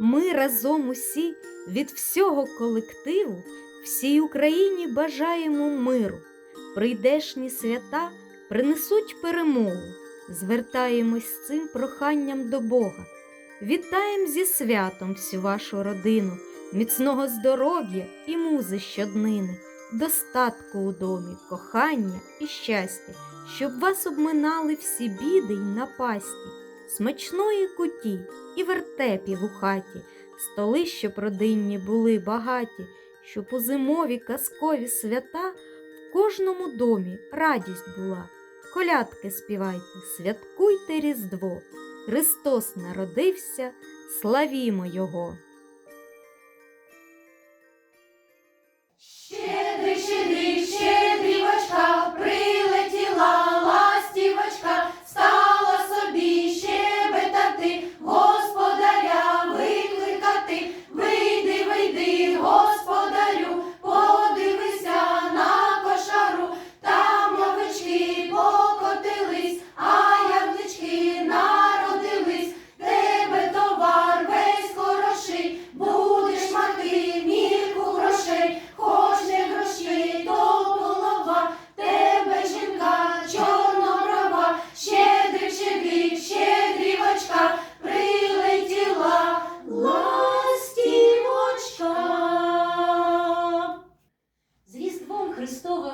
Ми разом усі від всього колективу всій Україні бажаємо миру. Прийдешні свята принесуть перемогу. Звертаємось з цим проханням до Бога. Вітаєм зі святом всю вашу родину, міцного здоров'я і музи щоднини, достатку у домі, кохання і щастя, щоб вас обминали всі біди й напасті, смачної куті і вертепів у хаті, столи, щоб родинні були багаті, щоб у зимові казкові свята в кожному домі радість була. Колядки співайте, святкуйте Різдво. Христос народився, славімо Його! Щедрик, щедрик, щедрівочка,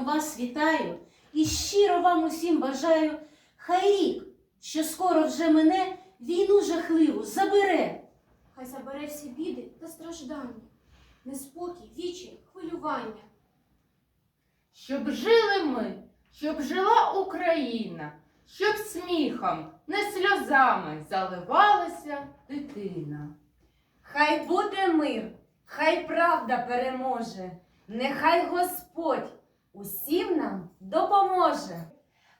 вас вітаю і щиро вам усім бажаю, хай рік, що скоро вже мене, війну жахливу забере. Хай забере всі біди та страждання, неспокій, вічі, хвилювання. Щоб жили ми, щоб жила Україна, щоб сміхом, не сльозами заливалася дитина. Хай буде мир, хай правда переможе, нехай Господь допоможе.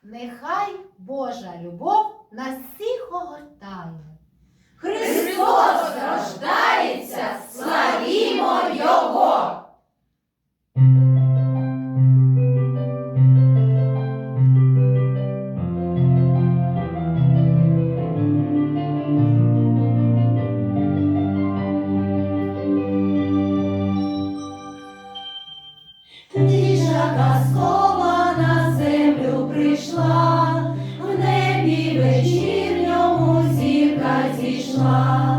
Нехай Божа любов нас всіх огортає. Христос smile.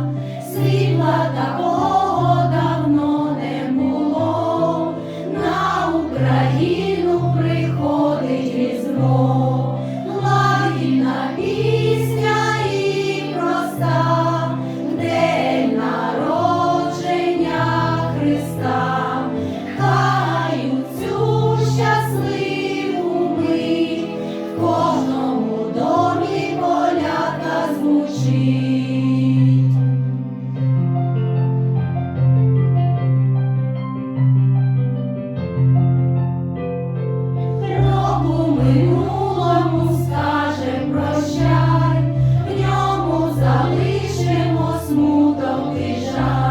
We Shine.